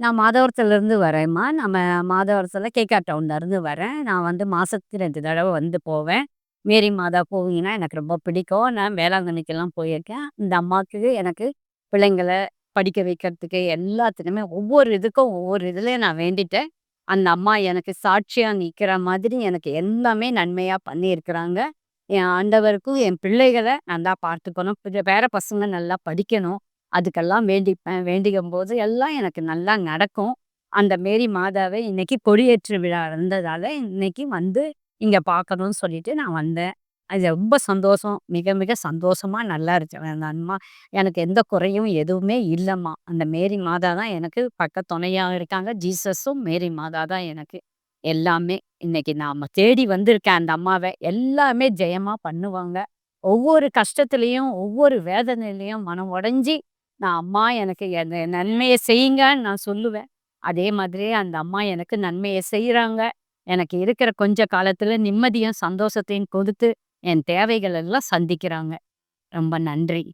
நான் மாதவரத்துலேருந்து வரேம்மா. நம்ம மாதவரத்தில் கேகா டவுன்லேருந்து வரேன். நான் வந்து மாதத்துக்கு ரெண்டு தடவை வந்து போவேன். மேரி மாதா போவீங்கன்னா எனக்கு ரொம்ப பிடிக்கும். நான் வேளாங்கண்ணிக்கெல்லாம் போயிருக்கேன். இந்த அம்மாவுக்கு எனக்கு பிள்ளைங்கள படிக்க வைக்கிறதுக்கு எல்லாத்துக்குமே ஒவ்வொரு இதுக்கும் ஒவ்வொரு இதுலேயும் நான் வேண்டிட்டேன். அந்த அம்மா எனக்கு சாட்சியாக நிற்கிற மாதிரி எனக்கு எல்லாமே நன்மையாக பண்ணியிருக்கிறாங்க. என் ஆண்டவருக்கும் என் பிள்ளைகளை நல்லா பார்த்துக்கணும். வேற பசங்க நல்லா படிக்கணும். அதுக்கெல்லாம் வேண்டிப்பேன். வேண்டிக்கும் போது எல்லாம் எனக்கு நல்லா நடக்கும். அந்த மேரி மாதாவை இன்னைக்கு கொடியேற்று விழா இருந்ததால, இன்னைக்கு வந்து இங்கே பார்க்கணும்னு சொல்லிட்டு நான் வந்தேன். அது ரொம்ப சந்தோஷம். மிக மிக சந்தோஷமாக நல்லா இருக்கேன் அந்த அம்மா எனக்கு எந்த குறையும் எதுவுமே இல்லைம்மா அந்த மேரி மாதா தான் எனக்கு பக்க துணையாக இருக்காங்க. ஜீசஸும், மேரி மாதா தான் எனக்கு எல்லாமே. இன்னைக்கு நாம் தேடி வந்திருக்கேன் அந்த அம்மாவை எல்லாமே ஜெயமாக பண்ணுவாங்க. ஒவ்வொரு கஷ்டத்துலேயும் ஒவ்வொரு வேதனையிலையும் மனம் உடஞ்சி நான் அம்மா எனக்கு என் நன்மையை செய்யுங்கன்னு நான் சொல்லுவேன். அதே மாதிரி அந்த அம்மா எனக்கு நன்மையை செய்கிறாங்க எனக்கு இருக்கிற கொஞ்ச காலத்துல நிம்மதியும், சந்தோஷத்தையும் கொடுத்து, என் தேவைகள் எல்லாம் சந்திக்கிறாங்க. ரொம்ப நன்றி.